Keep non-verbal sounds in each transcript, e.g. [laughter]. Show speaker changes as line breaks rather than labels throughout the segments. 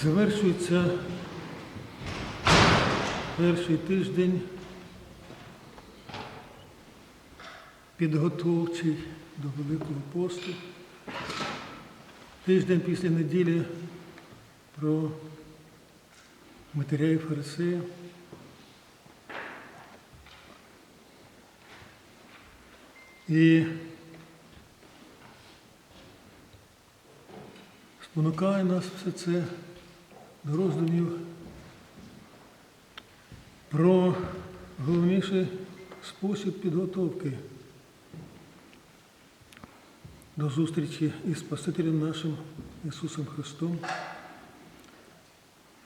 Завершується перший тиждень підготовчий до Великого посту. Тиждень після неділі про матеря і фарисея. І спонукає нас все це до роздумів про головніший спосіб підготовки до зустрічі із Спасителем нашим Ісусом Христом,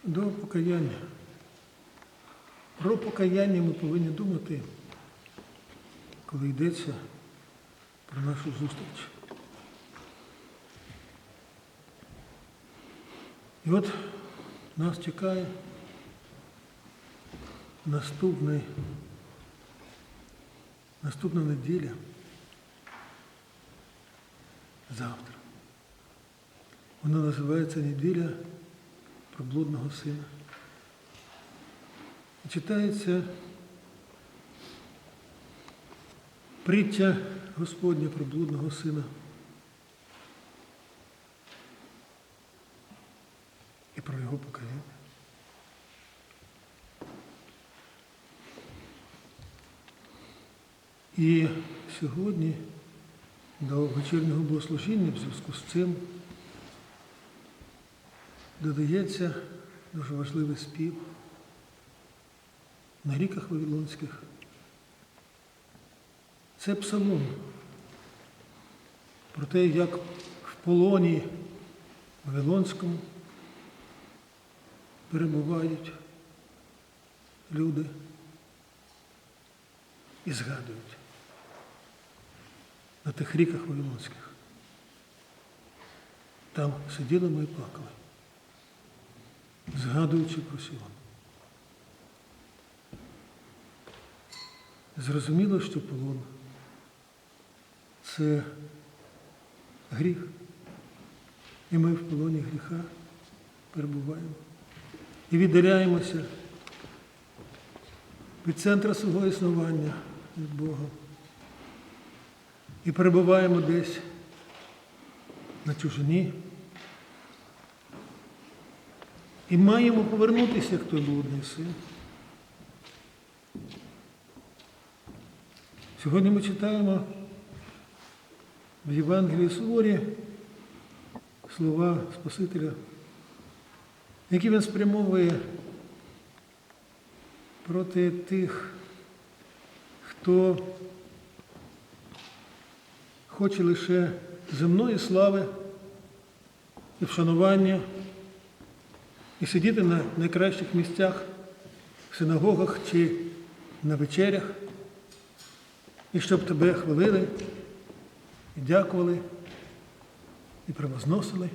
до покаяння. Про покаяння ми повинні думати, коли йдеться про нашу зустріч. І от нас чекає наступний, наступна неділя. Завтра. Вона називається неділя про блудного сина. Читається притча Господня про блудного сина. Про його покаяння. І сьогодні до вечірнього богослужіння в зв'язку з цим додається дуже важливий спів на ріках Вавилонських. Це псалом про те, як в полоні Вавилонському перебувають люди і згадують на тих ріках Вавилонських. Там сиділи ми і плакали, згадуючи про Сіон. Зрозуміло, що полон це гріх. І ми в полоні гріха перебуваємо. І віддаляємося від центра свого існування від Бога. І перебуваємо десь на чужині. І маємо повернутися, як той блудний син. Сьогодні ми читаємо в Євангелії Суворі слова Спасителя, які він спрямовує проти тих, хто хоче лише земної слави і вшанування, і сидіти на найкращих місцях в синагогах чи на вечерях, і щоб тебе хвалили, і дякували, і превозносили.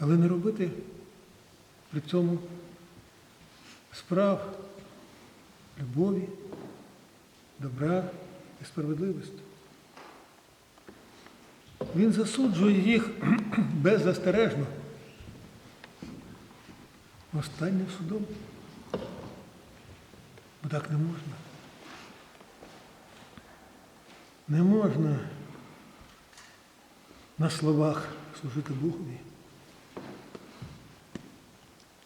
Але не робити при цьому справ любові, добра і справедливості. Він засуджує їх [clears throat] беззастережно. Останнім судом. Бо так не можна. Не можна на словах служити Богові,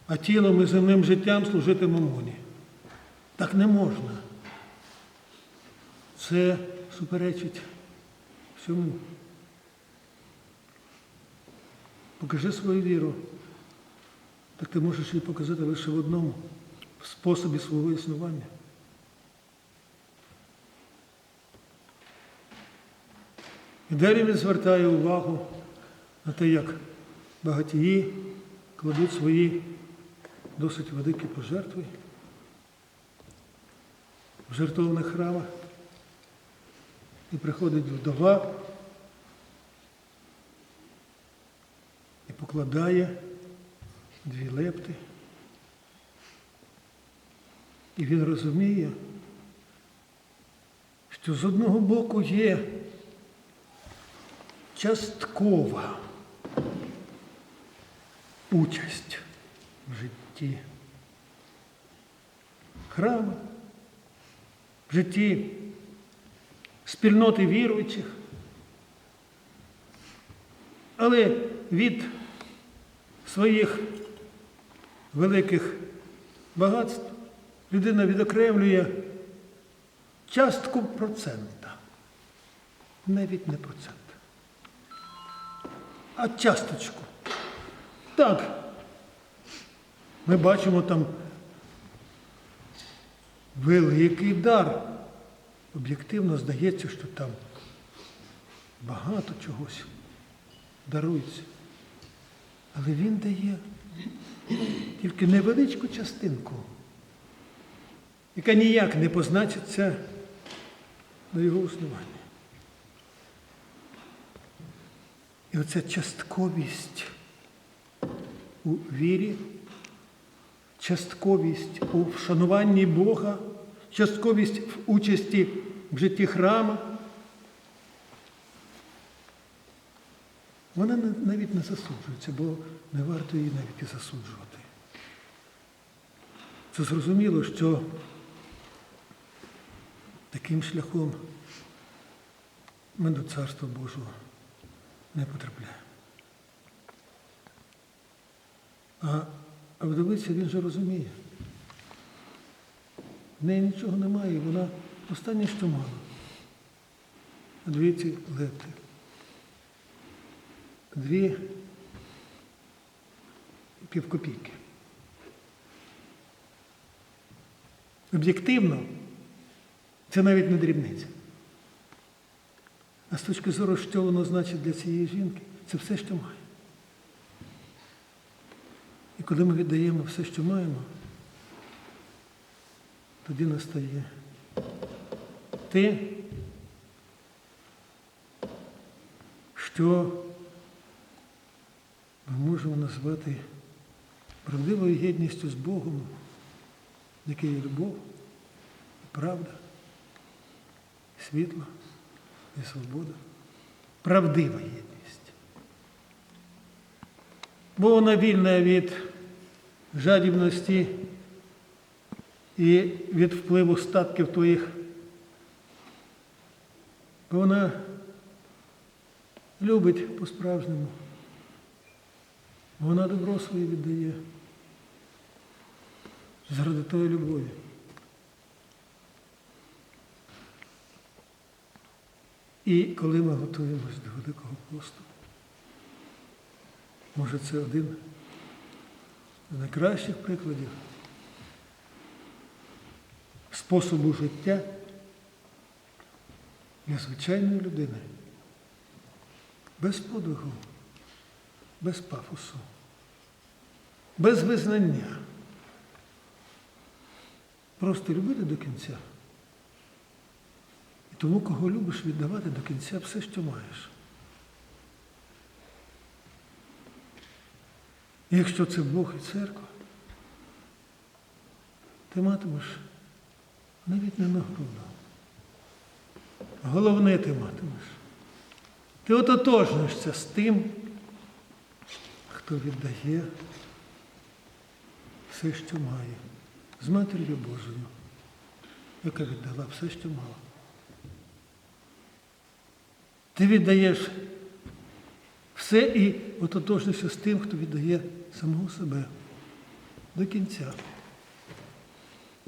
а тілом і земним життям служити мамоні. Так не можна. Це суперечить всьому. Покажи свою віру. Так ти можеш її показати лише в одному в способі свого існування. І далі він звертає увагу на те, як багатії кладуть свої досить великі пожертви в жертовних храмах. І приходить вдова і покладає дві лепти. І він розуміє, що з одного боку є часткова участь в житті храму, в житті спільноти віруючих. Але від своїх великих багатств людина відокремлює частку процента. Навіть не процент, а часточку. Так, ми бачимо там великий дар. Об'єктивно здається, що там багато чогось дарується. Але він дає тільки невеличку частинку, яка ніяк не позначиться до його існування. І оця частковість у вірі, частковість у вшануванні Бога, частковість в участі в житті храма. Вона навіть не засуджується, бо не варто її навіть і засуджувати. Це зрозуміло, що таким шляхом ми до Царства Божого не потрапляємо. А вдовиця він же розуміє. В неї нічого немає, вона останнє, що мала. Дві ці лепти. Дві півкопійки. Об'єктивно, це навіть не дрібниця. А з точки зору, що воно значить для цієї жінки, це все, що має. І коли ми віддаємо все, що маємо, тоді настає те, що ми можемо назвати правдивою єдністю з Богом, яке є любов, і правда, і світло і свобода. Правдива Бо вона вільна від жадібності і від впливу статків твоїх. Бо вона любить по-справжньому. Вона добро своє віддає заради тої любові. І коли ми готуємось до Великого посту, може це один з найкращих прикладів способу життя для звичайної людини. Без подвигу, без пафосу, без визнання. Просто любити до кінця. І тому, кого любиш, віддавати до кінця все, що маєш. Якщо це Бог і церква, ти матимеш навіть не нагороду. Головне ти матимеш. Ти ототожнишся з тим, хто віддає все, що має, з Матір'ю Божою, яка віддала все, що мала. Ти віддаєш все і ототожнишся з тим, хто віддає самого себе до кінця,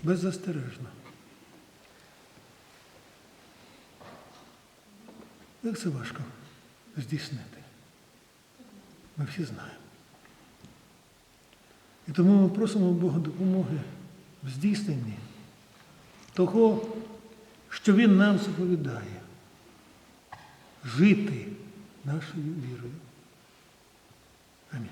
беззастережно. Як це важко здійснити? Ми всі знаємо. І тому ми просимо Бога допомоги в здійсненні того, що Він нам заповідає жити нашою вірою. Амінь.